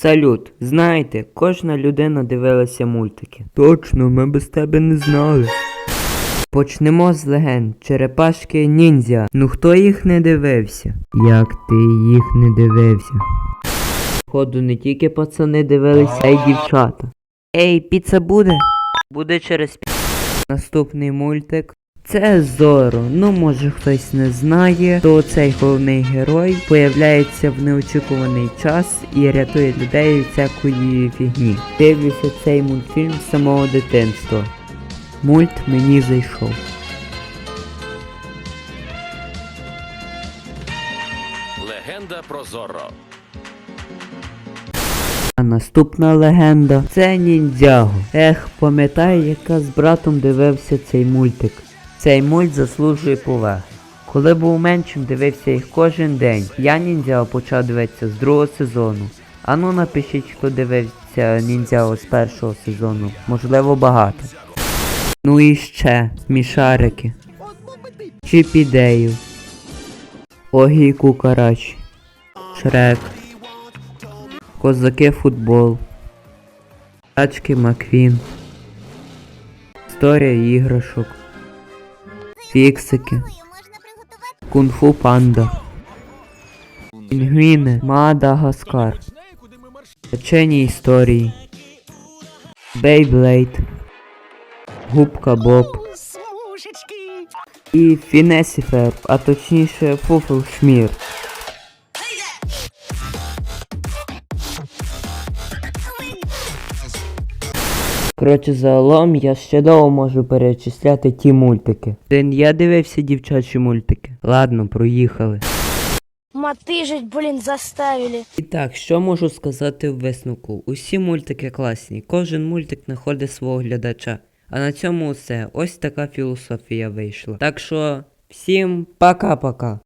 Салют, знаєте, кожна людина дивилася мультики. Точно, ми без тебе не знали. Почнемо з легенд. Черепашки ніндзя. Ну хто їх не дивився? Як ти їх не дивився? Походу, не тільки пацани дивилися, а й дівчата. Ей, піца буде? Буде через пі... Наступний мультик. Це Зоро. Ну, може хтось не знає, то цей головний герой появляється в неочікуваний час і рятує людей від всякої фігні. Дивлюся цей мультфільм з самого дитинства. Мульт мені зайшов. Легенда про Зорро. А наступна легенда це ніндзяго. Ех, пам'ятаю, яка з братом дивився цей мультик. Цей мульт заслужує поваги. Коли був меншим, дивився їх кожен день. Я ніндзяго почав дивитися з другого сезону. Ану напишіть, хто дивився ніндзяго з першого сезону. Можливо, багато. Ну і ще смішарики. Чіпідею. Огі Кукарачі. Шрек. Козаки футбол. Тачки Маквін. Історія іграшок. Фіксики. Кунг-фу панда. Пінгвіни. Мадагаскар. Печені історії. Бейблейд. Губка Боб. І Фінесіфер, а точніше Фуфелшмір. Коротше, загалом я ще довго можу перечисляти ті мультики. День я дивився дівчачі мультики. Ладно, проїхали. Мотыжить, блин, заставили. І так, що можу сказати в висновку? Усі мультики класні, кожен мультик знаходить свого глядача. А на цьому все. Ось така філософія вийшла. Так що, всім пока-пока.